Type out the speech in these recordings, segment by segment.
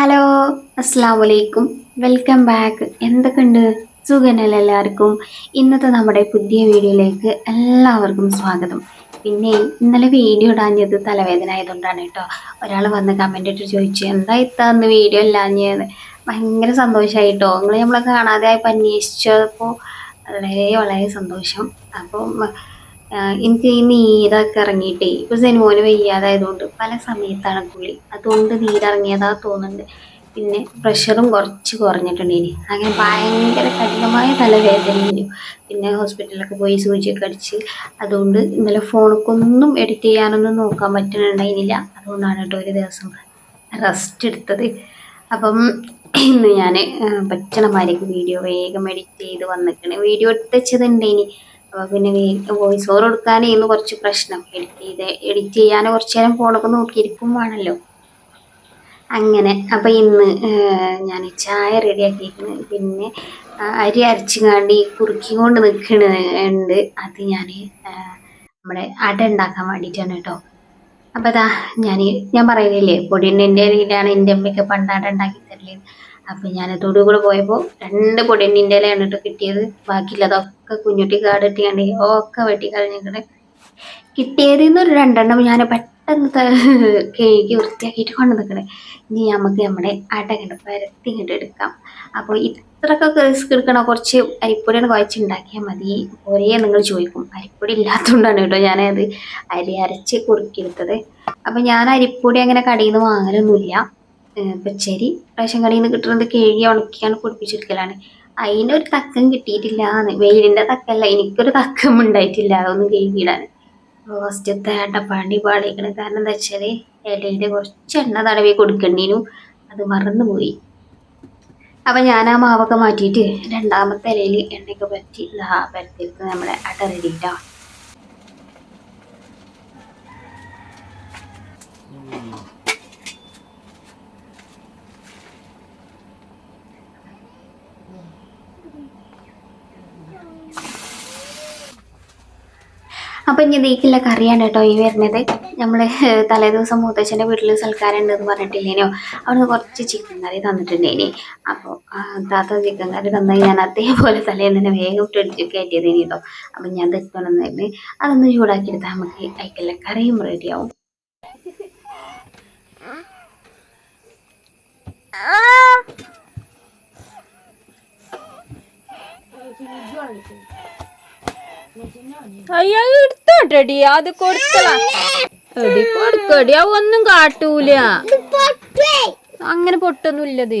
Hello അസ്സാം വലൈക്കും welcome back. എന്തൊക്കെയുണ്ട്? സുഖനല്ല എല്ലാവർക്കും? ഇന്നത്തെ നമ്മുടെ പുതിയ വീഡിയോയിലേക്ക് എല്ലാവർക്കും സ്വാഗതം. പിന്നെ ഇന്നലെ വീഡിയോ ഇടാഞ്ഞത് തലവേദന ആയതുകൊണ്ടാണ് കേട്ടോ. ഒരാൾ വന്ന് കമന്റ് ഇട്ട് ചോദിച്ചു എന്താ ഇത്തന്ന് വീഡിയോ ഇല്ലാഞ്ഞത് ഭയങ്കര സന്തോഷമായിട്ടോ നിങ്ങൾ നമ്മളെ കാണാതെ ആയപ്പോൾ അന്വേഷിച്ചപ്പോൾ വളരെ വളരെ സന്തോഷം. അപ്പം എനിക്ക് ഈ നീരൊക്കെ ഇറങ്ങിയിട്ടേ ഇപ്പൊ സിനിമോന് വയ്യാതായതുകൊണ്ട് പല സമയത്താണ് കുളി അതുകൊണ്ട് നീരിറങ്ങിയതാ തോന്നുന്നുണ്ട്. പിന്നെ പ്രഷറും കുറച്ച് കുറഞ്ഞിട്ടുണ്ട് ഇനി. അങ്ങനെ ഭയങ്കര കഠിനമായ തലവേദനയും പിന്നെ ഹോസ്പിറ്റലിലൊക്കെ പോയി സൂചിയൊക്കെ അടിച്ച്. അതുകൊണ്ട് ഇന്നലെ ഫോണൊക്കൊന്നും എഡിറ്റ് ചെയ്യാനൊന്നും നോക്കാൻ പറ്റുന്നുണ്ടായിരുന്നില്ല. അതുകൊണ്ടാണ് കേട്ടോ ഒരു ദിവസം റെസ്റ്റ് എടുത്തത്. അപ്പം ഇന്ന് ഞാൻ പറ്റണമാരിക്ക് വീഡിയോ വേഗം എഡിറ്റ് ചെയ്ത് വന്നിട്ടുണ്ട് വീഡിയോ എടുത്ത് വെച്ചതുണ്ട് ഇനി. അപ്പോൾ പിന്നെ വോയിസ് ഓവർ കൊടുക്കാനായിരുന്നു കുറച്ച് പ്രശ്നം. എഡിറ്റ് ചെയ്ത് എഡിറ്റ് ചെയ്യാൻ കുറച്ച് നേരം ഫോണൊക്കെ നോക്കിയിരിക്കും വേണമല്ലോ അങ്ങനെ. അപ്പം ഇന്ന് ഞാൻ ചായ റെഡിയാക്കിയിരിക്കുന്നു പിന്നെ അരി അരച്ചുകാണ്ട് ഈ കുറുക്കി കൊണ്ട് നിൽക്കണുണ്ട് അത് ഞാൻ നമ്മുടെ അട ഉണ്ടാക്കാൻ വേണ്ടിയിട്ടാണ് കേട്ടോ. അപ്പം അതാ ഞാൻ ഞാൻ പറയുന്നില്ലേ പൊടിയണ്ണിന്റെ ഇലയിലാണ് എന്റെ അമ്മയ്ക്ക് പണ്ട് അട ഉണ്ടാക്കി തരൽ അപ്പൊ ഞാൻ തൊടുകൂടെ പോയപ്പോൾ രണ്ട് പൊടിയണ്ണിന്റെ ഇലയാണ് കേട്ടോ കിട്ടിയത്. ബാക്കിയുള്ളതൊക്കെ കുഞ്ഞുട്ടി കാട് കണ്ടി ഒക്കെ വെട്ടി കളഞ്ഞിട്ട് ഒരു രണ്ടെണ്ണം ഞാൻ കഴുകി വൃത്തിയാക്കിയിട്ട് കൊണ്ടു നിൽക്കണേ ഇനി നമുക്ക് നമ്മുടെ അട കണ്ട് പരത്തി എടുക്കാം. അപ്പോൾ ഇത്രക്കൊക്കെ റിസ്ക് എടുക്കണ? കുറച്ച് അരിപ്പൊടിയാണ് കുഴച്ചുണ്ടാക്കിയാൽ മതി. ഒരേ നിങ്ങൾ ചോദിക്കും. അരിപ്പൊടി ഇല്ലാത്തതുകൊണ്ടാണ് കേട്ടോ ഞാനത് അരി അരച്ച് കുറുക്കിയെടുത്തത്. അപ്പോൾ ഞാൻ അരിപ്പൊടി അങ്ങനെ കടയിൽ നിന്ന് വാങ്ങലൊന്നുമില്ല പച്ചരി. റേഷൻ കടയിൽ നിന്ന് കിട്ടുന്നത് കഴുകി ഉണക്കിയാണ് പൊടിപ്പിച്ചെടുക്കലാണ് അതിനൊരു തക്കം കിട്ടിയിട്ടില്ല വെയിലിന്റെ തക്കല്ല. എനിക്കൊരു തക്കം ഉണ്ടായിട്ടില്ല അതൊന്നും കഴുകിയിടാൻ. ഫസ്റ്റത്തെ പണി പാളിക്കണേ കാരണം എന്താ വെച്ചാൽ ഇലയിൽ കുറച്ച് എണ്ണ തടവി കൊടുക്കേണ്ടിനു. അത് മറന്നുപോയി അപ്പം ഞാൻ ആ മാവൊക്കെ മാറ്റിയിട്ട് രണ്ടാമത്തെ ഇലയിൽ എണ്ണയൊക്കെ പറ്റി ഇതാ പരത്തിലേക്ക് നമ്മുടെ അട റെഡിയിട്ടോ അപ്പം ഇനി ഇതിലേക്കുള്ള കറിയാണ് കേട്ടോ ഈ വരുന്നത്. നമ്മൾ തലേദിവസം മൂത്തച്ഛന്റെ വീട്ടിൽ സൽക്കാരം ഉണ്ടെന്ന് പറഞ്ഞിട്ടില്ലേനോ? അവിടുന്ന് കുറച്ച് ചിക്കൻ കറി തന്നിട്ടുണ്ടേനി അപ്പോൾ താത്ത ചിക്കൻ കറി തന്നെ ഞാൻ അതേപോലെ തലേന്ന് തന്നെ വേഗം ഇട്ടടിച്ച് കയറ്റിയതേനി കേട്ടോ. അപ്പം ഞാൻ തെറ്റണമെന്നായിരുന്നു അതൊന്ന് ചൂടാക്കി എടുത്താൽ നമുക്ക് അതിക്കുള്ള കറിയും റെഡിയാവും അയ്യ എടുത്തോട്ടെടി. അത് കൊടുത്തടി എടി കൊടുക്കടി. അവ ഒന്നും കാട്ടൂല. അങ്ങനെ പൊട്ടൊന്നുമില്ലത്.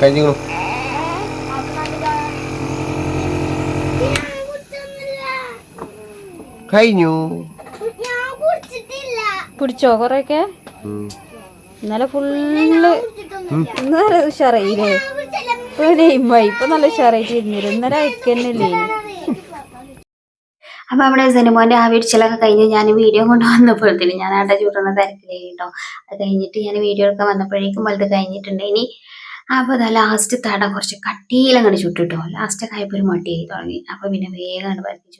കഴിഞ്ഞു? കഴിഞ്ഞു. പിടിച്ചോ കൊറേക്കെ ഇന്നലെ ഫുള്ള് ഇന്നലെ ഉഷാറായില്ലേ? ഇപ്പൊ നെയ്മായി. ഇപ്പൊ നല്ല ഉഷാറായിട്ട് ഇരുന്നില്ല ഇന്നലെ അയക്കന്നല്ലേ അപ്പം അവിടെ സിനിമോന്റെ ആ വീഴ്ചയിലൊക്കെ കഴിഞ്ഞ് ഞാൻ വീഡിയോ കൊണ്ട് വന്നപ്പോഴത്തേനും ഞാൻ അവിടെ ചൂടുന്ന തിരക്കിലേ കേട്ടോ. അത് കഴിഞ്ഞിട്ട് ഞാൻ വീഡിയോ എടുക്കാൻ വന്നപ്പോഴേക്കും വലുത് കഴിഞ്ഞിട്ടുണ്ട്. ഇനി അപ്പോൾ അതാ ലാസ്റ്റ് തട കുറച്ച് കട്ടിയിലങ്ങോട്ട് ചുട്ടിട്ടോ. ലാസ്റ്റ് ആയപ്പോൾ ഒരു മടിയായി തുടങ്ങി. അപ്പോൾ പിന്നെ വേഗം പരത്തി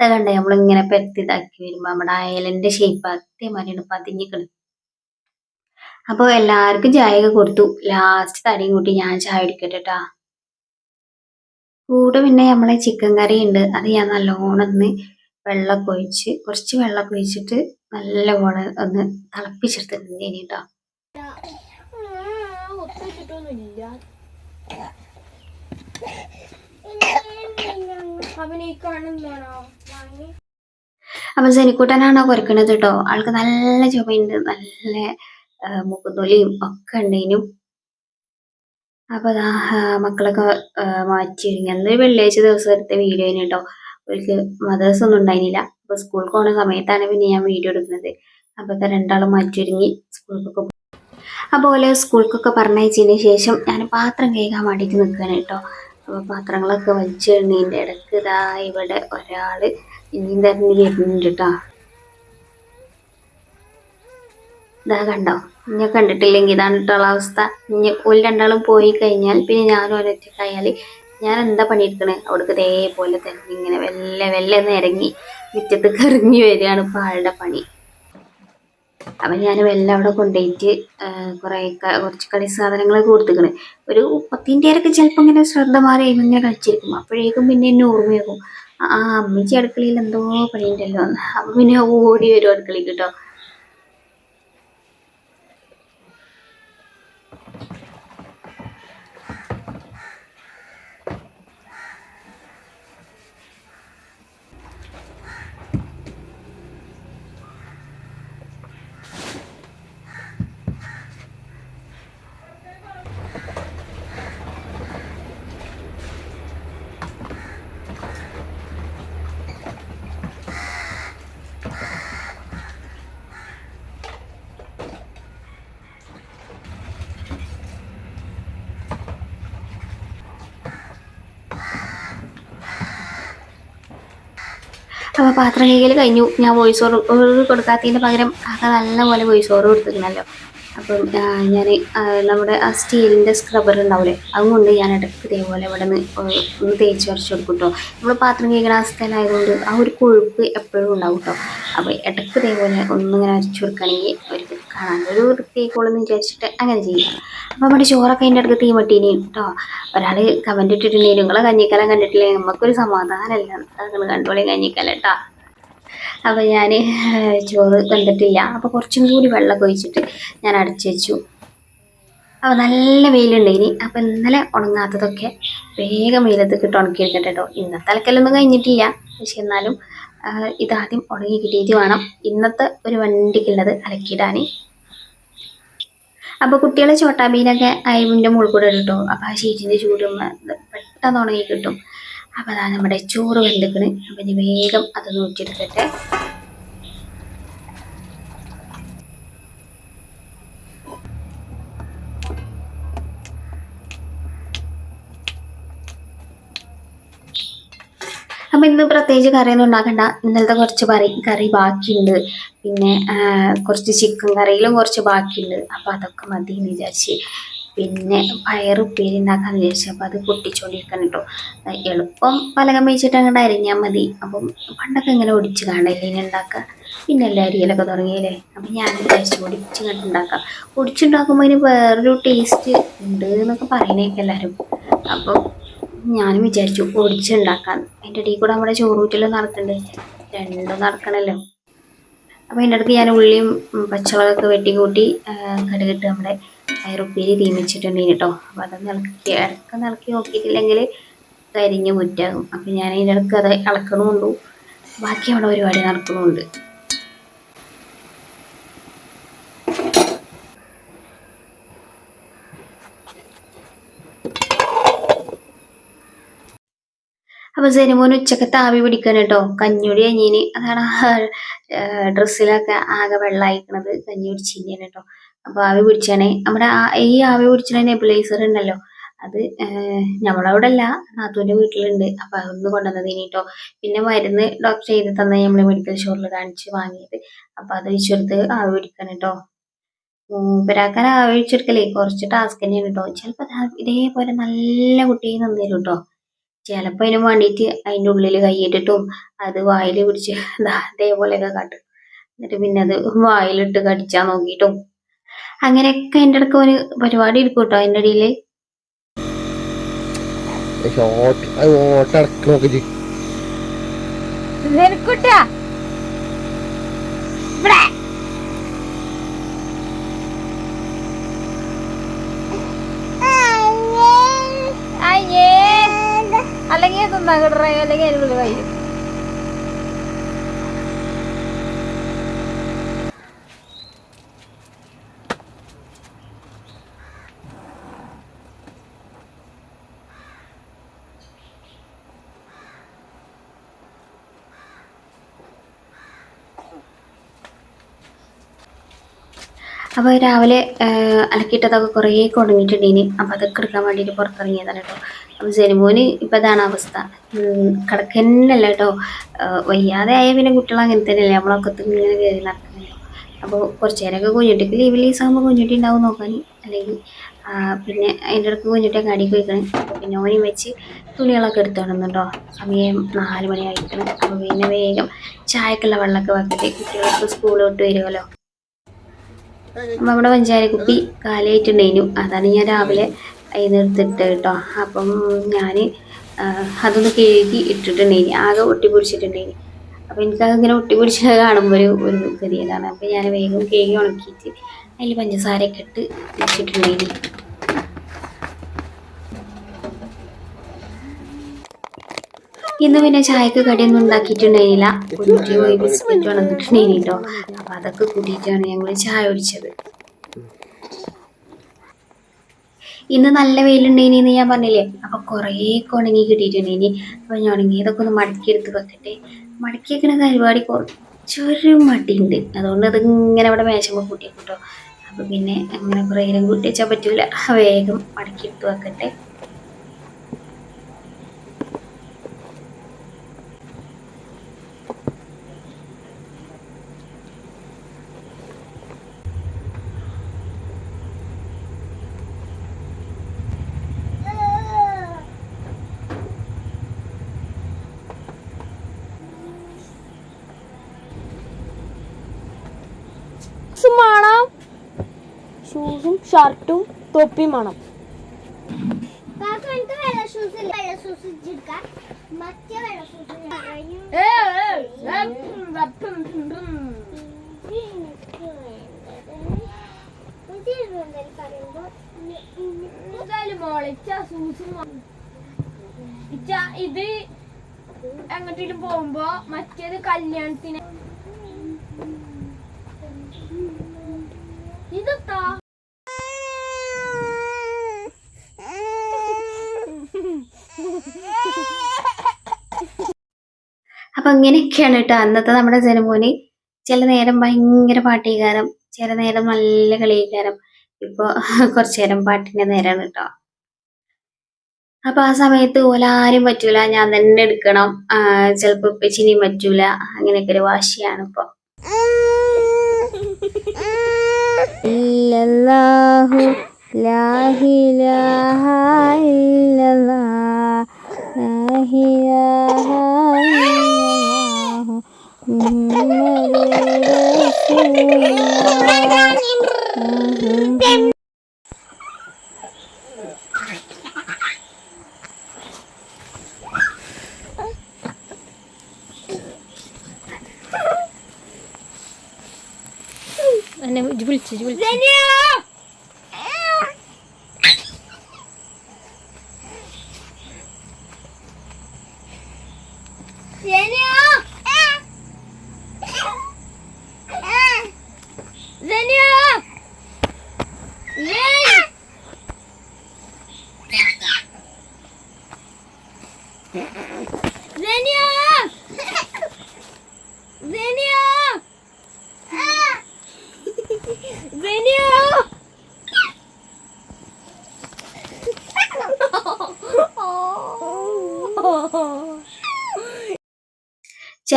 അത് കണ്ടേ നമ്മളിങ്ങനെ പരത്തി ഇതാക്കി വരുമ്പോൾ നമ്മുടെ അയലന്റെ ഷേപ്പ് അതേമാതിരിയാണ് പതിഞ്ഞിക്കണ് അപ്പോൾ എല്ലാവർക്കും ചായയൊക്കെ കൊടുത്തു ലാസ്റ്റ് തടിയും കൂട്ടി ഞാൻ ചായ എടുക്കട്ടെ ട്ടാ. കൂടെ പിന്നെ നമ്മളെ ചിക്കൻ കറി ഉണ്ട് അത് ഞാൻ നല്ലോണം ഒന്ന് വെള്ളമൊക്കെ ഒഴിച്ച് കുറച്ച് വെള്ളമൊക്കെ ഒഴിച്ചിട്ട് നല്ലപോലെ ഒന്ന് തിളപ്പിച്ചെടുത്തിട്ടുണ്ട് ഇനി കേട്ടോ അപ്പം സെനിക്കൂട്ടനാണോ കുറയ്ക്കണത് കേട്ടോ ആൾക്ക് നല്ല ചുമയുണ്ട് നല്ല മുഖത്തൊലിയും ഒക്കെ ഉണ്ടേനും അപ്പൊ മക്കളൊക്കെ മാറ്റി ഒരുങ്ങി. അന്ന് വെള്ളിയാഴ്ച ദിവസം എടുത്ത വീഡിയോ ആണ് കേട്ടോ അവർക്ക് മദേഴ്സ് ഒന്നും ഉണ്ടായിരുന്നില്ല. അപ്പൊ സ്കൂളിൽ പോണ സമയത്താണ് പിന്നെ ഞാൻ വീഡിയോ എടുക്കുന്നത്. അപ്പൊ രണ്ടാളും മാറ്റി ഒരുങ്ങി സ്കൂളിലൊക്കെ അപ്പോൾ സ്കൂൾക്കൊക്കെ പറഞ്ഞയച്ചതിന് ശേഷം ഞാൻ പാത്രം കഴുകാൻ വേണ്ടിയിട്ട് നിൽക്കുകയാണ് കേട്ടോ അപ്പോൾ പാത്രങ്ങളൊക്കെ വലിച്ചെണ്ണീന്റെ ഇടയ്ക്ക് ഇതാ ഇവിടെ ഒരാൾ ഇനിയും തന്നെ വരുന്നുണ്ട് കേട്ടോ ഇതാ കണ്ടോ? ഇന്നെ കണ്ടിട്ടില്ലെങ്കിൽ ഇതാണ് കേട്ടോ അവസ്ഥ. ഇനി ഒരു രണ്ടാളും പോയി കഴിഞ്ഞാൽ പിന്നെ ഞാനും ഒരൊറ്റക്കായാൽ ഞാൻ എന്താ പണിയെടുക്കണേ? അവിടേക്ക് ഇതേപോലെ തന്നെ ഇങ്ങനെ വെല്ല വെല്ലെന്ന് ഇറങ്ങി മുറ്റത്തേക്ക് ഇറങ്ങി വരികയാണ് ഇപ്പോൾ ആളുടെ പണി. അപ്പം ഞാൻ എല്ലാം അവിടെ കൊണ്ടുപോയിട്ട് കുറേ കുറച്ച് കളി സാധനങ്ങളൊക്കെ കൊടുത്തിക്കണേ. ഒരു പത്തിന്റെയൊക്കെ ചിലപ്പോൾ ഇങ്ങനെ ശ്രദ്ധ മാറി ഇങ്ങനെ കളിച്ചിരിക്കും. അപ്പോഴേക്കും പിന്നെ എന്നെ ഓർമ്മയാകും. ആ അമ്മച്ചി അടുക്കളയിൽ എന്തോ പണിയുണ്ടല്ലോ എന്ന്. അപ്പം പിന്നെ ഓടി വരും അടുക്കളയിൽ കേട്ടോ അപ്പോൾ പാത്രം കഴുകൽ കഴിഞ്ഞു. ഞാൻ വോയിസ് ഓവർ കൊടുക്കാത്തതിന്റെ പകരം ആകെ നല്ലപോലെ വോയിസ് ഓവർ കൊടുത്തിരുന്നല്ലോ അപ്പം ഞാൻ നമ്മുടെ ആ സ്റ്റീലിന്റെ സ്ക്രബർ ഉണ്ടാവില്ലേ അതും കൊണ്ട് ഞാൻ ഇടയ്ക്ക് ഇതേപോലെ ഇവിടെ നിന്ന് ഒന്ന് തേച്ച് വരച്ച് കൊടുക്കും കേട്ടോ നമ്മൾ പാത്രം കഴുകുന്ന ആ സ്ഥലമായതുകൊണ്ട് ആ ഒരു കൊഴുപ്പ് എപ്പോഴും ഉണ്ടാവും കേട്ടോ അപ്പോൾ ഇടയ്ക്ക് ഇതേപോലെ ഒന്നിങ്ങനെ അരച്ചു കൊടുക്കുകയാണെങ്കിൽ അവർക്ക് ഒരു വൃത്തിയായിക്കോളെന്ന് വിചാരിച്ചിട്ട് അങ്ങനെ ചെയ്യും. അപ്പോൾ നമ്മുടെ ചോറൊക്കെ അതിന്റെ അടുത്ത് തീമട്ടീനി കേട്ടോ ഒരാൾ കമന്റ് ഇട്ടിട്ടുണ്ടെങ്കിൽ നിങ്ങളെ കഞ്ഞിക്കലം കണ്ടിട്ടില്ലേ? നമുക്കൊരു സമാധാനമല്ല? നിങ്ങൾ കണ്ടോളി കഞ്ഞിക്കാലം കേട്ടോ അപ്പോൾ ഞാൻ ചോറ് കണ്ടിട്ടില്ല അപ്പോൾ കുറച്ചും കൂടി വെള്ളമൊക്കെ ഒഴിച്ചിട്ട് ഞാൻ അടച്ചു വെച്ചു. അപ്പോൾ നല്ല വെയിലുണ്ട് ഇനി. അപ്പോൾ ഇന്നലെ ഉണങ്ങാത്തതൊക്കെ വേഗം വെയിലത്ത് ഇട്ട് ഉണക്കിയെടുക്കട്ടെ കേട്ടോ ഇന്നത്തെ അലക്കലൊന്നും കഴിഞ്ഞിട്ടില്ല. പക്ഷെ എന്നാലും ഇതാദ്യം ഉണങ്ങി കിട്ടിയിട്ട് വേണം ഇന്നത്തെ ഒരു വണ്ടിക്കുള്ളത് അലക്കിയിടാൻ അപ്പോൾ കുട്ടികളെ ചോട്ടാബീനൊക്കെ അയവിന്റെ മുകളിൽ കൂടെ ഇട്ടോ അപ്പോൾ ആ ഷീറ്റിന്റെ ചൂടും പെട്ടെന്ന് ഉണങ്ങി കിട്ടും. അപ്പോൾ അതാ നമ്മുടെ ചോറ് വെന്തിക്കണ്. അപ്പോൾ ഇനി വേഗം അത് നൂറ്റിയെടുക്കട്ടെ അപ്പം ഇന്ന് പ്രത്യേകിച്ച് കറിയൊന്നും ഉണ്ടാക്കണ്ട. ഇന്നലത്തെ കുറച്ച് കറി കറി ബാക്കിയുണ്ട്. പിന്നെ കുറച്ച് ചിക്കൻ കറിയിലും കുറച്ച് ബാക്കിയുണ്ട്. അപ്പോൾ അതൊക്കെ മതി എന്ന് വിചാരിച്ച്. പിന്നെ പയറുപ്പേരി ഉണ്ടാക്കാന്ന് വിചാരിച്ചു. അപ്പോൾ അത് പൊട്ടിച്ചോണ്ടിരിക്കണം കേട്ടോ എളുപ്പം പലകം വെച്ചിട്ട് അങ്ങോട്ട് അരിഞ്ഞാൽ മതി. അപ്പം പണ്ടൊക്കെ ഇങ്ങനെ ഒടിച്ച് കാണല്ലേ ഇനി ഉണ്ടാക്കുക പിന്നെ എല്ലാ അരിയലൊക്കെ തുടങ്ങിയല്ലേ? അപ്പം ഞാൻ വിചാരിച്ചു ഒടിച്ച് കണ്ട് ഉണ്ടാക്കാം. ഒടിച്ചുണ്ടാക്കുമ്പോൾ അതിന് വേറൊരു ടേസ്റ്റ് ഉണ്ട് എന്നൊക്കെ പറയണേക്കെ എല്ലാവരും അപ്പം ഞാനും വിചാരിച്ചു ഒടിച്ചുണ്ടാക്കാൻ എന്റെ ഇടയിൽ കൂടെ നമ്മുടെ ചോറൂറ്റിലും നടക്കുന്നുണ്ട് രണ്ടും നടക്കണല്ലോ. അപ്പോൾ അതിന്റെ അടുത്ത് ഞാൻ ഉള്ളിയും പച്ചമുളകൊക്കെ വെട്ടി കൂട്ടി ആ, കടുകിട്ട് നമ്മുടെ പയറുപ്പേരി തീമിച്ചിട്ടുണ്ട് കേട്ടോ അപ്പോൾ അതൊന്ന് ഇളക്കി ഇറക്കം ഇളക്കി നോക്കിയിട്ടില്ലെങ്കിൽ കരിഞ്ഞ് മുറ്റാകും. അപ്പോൾ ഞാൻ അതിന്റെ ഇടയ്ക്ക് അത് ഇളക്കണമുണ്ടു ബാക്കി അവിടെ പരിപാടി നടക്കണമുണ്ട് അപ്പോൾ സെനിമോൻ ഉച്ചയ്ക്ക് താവി പിടിക്കണം കേട്ടോ. കഞ്ഞൂടി കഞ്ഞീന് അതാണ് ഡ്രസ്സിലൊക്കെ ആകെ വെള്ളമായിക്കണത് കഞ്ഞി പിടിച്ചിങ്ങനെ കേട്ടോ. അപ്പൊ ആവി പിടിച്ചാണേ. നമ്മുടെ ഈ ആവി പിടിച്ച നെബുലൈസർ ഉണ്ടല്ലോ. അത് നമ്മളവിടെ അല്ല നാത്തുവിന്റെ വീട്ടിലുണ്ട്. അപ്പൊ അതൊന്ന് കൊണ്ടുവന്നത് കേട്ടോ. പിന്നെ മരുന്ന് ഡോക്ടർ ചെയ്ത് തന്നെ നമ്മൾ മെഡിക്കൽ സ്റ്റോറിൽ കാണിച്ച് വാങ്ങിയത്. അപ്പൊ അത് വെച്ചെടുത്ത് ആവി പിടിക്കണം കേട്ടോ. മൂപ്പരാക്കാൻ ആവി പിടിച്ചെടുക്കലേ കുറച്ച് ടാസ്ക് തന്നെയാണ് കേട്ടോ. ചിലപ്പോൾ ഇതേപോലെ നല്ല കുട്ടിയെ നന്നേരും കേട്ടോ. ചിലപ്പോൾ അതിന് വേണ്ടിയിട്ട് അതിന്റെ ഉള്ളിൽ കൈയിട്ടിട്ടും അത് വായിൽ പിടിച്ച് ദാ ഇതേപോലെയൊക്കെ കാട്ടും. എന്നിട്ട് പിന്നെ അത് വായിലിട്ട് കടിച്ചാൽ നോക്കിയിട്ടും. അങ്ങനെയൊക്കെ അതിന്റെ ഇടയ്ക്ക് ഒരു പരിപാടി എടുക്കും കേട്ടോ അതിന്റെ ഇടയിൽ ഷോട്ട് അത് നോക്കി അടക്ക നോക്കി നിനക്കുട്ടാ ഇവിടെ അയ്യേ അല്ലെങ്കിൽ അല്ലെങ്കിൽ കഴിയും അപ്പോൾ രാവിലെ അലക്കിയിട്ടതൊക്കെ കുറേ കൊടുങ്ങിയിട്ടുണ്ടേനി അപ്പോൾ അതൊക്കെ എടുക്കാൻ വേണ്ടിയിട്ട് പുറത്തിറങ്ങിയതാണ് കേട്ടോ. അപ്പോൾ ജനുമോന് ഇപ്പം ഇതാണ് അവസ്ഥ. കിടക്കന്നല്ല കേട്ടോ. വയ്യാതെ ആയ പിന്നെ കുട്ടികൾ അങ്ങനെ തന്നെയല്ലേ. നമ്മളൊക്കെ ഇങ്ങനെ കയറി നടക്കുന്നല്ലോ അപ്പോൾ കുറച്ച് നേരമൊക്കെ കുഞ്ഞുട്ടിക്ക് ലീവ് ലീസ് ആകുമ്പോൾ കുഞ്ഞുട്ടി ഉണ്ടാവും നോക്കാൻ. അല്ലെങ്കിൽ പിന്നെ അതിന്റെ ഇടയ്ക്ക് കുഞ്ഞുട്ടി കടി പോയിക്കണേ. അപ്പോൾ പിന്നെ ഓനി വെച്ച് തുണികളൊക്കെ എടുത്തോണമെന്നുണ്ടോ സമയം നാല് മണി ആയിരിക്കണം അപ്പോൾ പിന്നെ വേഗം ചായക്കുള്ള വെള്ളമൊക്കെ വെക്കട്ടെ. കുട്ടികൾക്ക് സ്കൂളിലോട്ട് വരുമല്ലോ അപ്പൊ നമ്മുടെ പഞ്ചാര കുപ്പി കാലേറ്റുണ്ടേനു അതാണ് ഞാൻ രാവിലെ അതിനെടുത്തിട്ട് കേട്ടോ. അപ്പം ഞാൻ അതൊന്ന് കഴുകി ഇട്ടിട്ടുണ്ടെങ്കിൽ ആകെ ഒട്ടി പൊടിച്ചിട്ടുണ്ടെങ്കിൽ അപ്പം എനിക്കതിങ്ങനെ ഒട്ടി പിടിച്ചത് കാണുമ്പോൾ ഒരു ഒരു ഗതിയതാണ് അപ്പം ഞാൻ വേഗം കഴുകി ഉണക്കിയിട്ട് അതിൽ പഞ്ചസാരയൊക്കെ ഇട്ട് വെച്ചിട്ടുണ്ടെങ്കിൽ ഇന്ന് പിന്നെ ചായക്ക് കടിയൊന്നും ഉണ്ടാക്കിയിട്ടുണ്ടായില്ല ഒരു പോയി ബിസ്ക്കറ്റ് വന്നിട്ടുണ്ടായിനി കേട്ടോ. അപ്പം അതൊക്കെ കൂട്ടിയിട്ടാണ് ഞങ്ങൾ ചായ കുടിച്ചത്. ഇന്ന് നല്ല വെയിലുണ്ടായിനി ഞാൻ പറഞ്ഞില്ലേ? അപ്പൊ കുറേ ഉണങ്ങി കിട്ടിയിട്ടുണ്ടേനി അപ്പൊ ഞാൻ ഉണങ്ങി ഇതൊക്കെ ഒന്ന് മടക്കി എടുത്ത് വെക്കട്ടെ. മടക്കി വെക്കണ പരിപാടി കുറച്ചൊരു മടിയുണ്ട്. അതുകൊണ്ട് അത് ഇങ്ങനെ ഇവിടെ മേശമ്പോൾ കൂട്ടിയേക്കൂട്ടോ. അപ്പൊ പിന്നെ അങ്ങനെ കുറേ കൂട്ടി വെച്ചാൽ പറ്റൂല. വേഗം മടക്കി എടുത്ത് വെക്കട്ടെ. ഷർട്ടും തൊപ്പിയും വേണം. വെള്ള ഷൂസ് ഇല്ല. വെള്ള ഷൂസ് എടുക്കാൻ മറ്റേ വെള്ള ഷൂസ് ഇത് എങ്ങോട്ടേലും പോകുമ്പോ മറ്റേത് കല്യാണത്തിന് അപ്പൊ ഇങ്ങനെയൊക്കെയാണ് കേട്ടോ അന്നത്തെ നമ്മുടെ ജനമോന്. ചില നേരം ഭയങ്കര പാട്ടീകാരം ചില നേരം നല്ല കളിയീകാരം ഇപ്പൊ കുറച്ചു നേരം പാട്ടിന്റെ നേരമാണ് കേട്ടോ. അപ്പൊ ആ സമയത്ത് ഓലാരും പറ്റൂല ഞാൻ തന്നെ എടുക്കണം. ചിലപ്പോ ഇപ്പച്ചിനിയും പറ്റൂല. അങ്ങനെയൊക്കെ ഒരു വാശിയാണ് ഇപ്പൊ. ഇല്ലല്ലാഹു ലാഹിലാഹ ഇല്ലല്ലാഹ് અને જીવલ છે જીવલ છે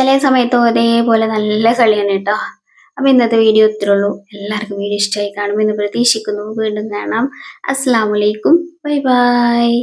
ചില സമയത്ത് ഒരേപോലെ നല്ല കളിയാണ് കേട്ടോ അപ്പൊ ഇന്നത്തെ വീഡിയോ ഇത്രേ ഉള്ളൂ. എല്ലാവർക്കും വീഡിയോ ഇഷ്ടമായി കാണുമെന്ന് പ്രതീക്ഷിക്കുന്നു. വീണ്ടും കാണാം. അസ്സാം വലൈക്കും ബൈ ബൈ.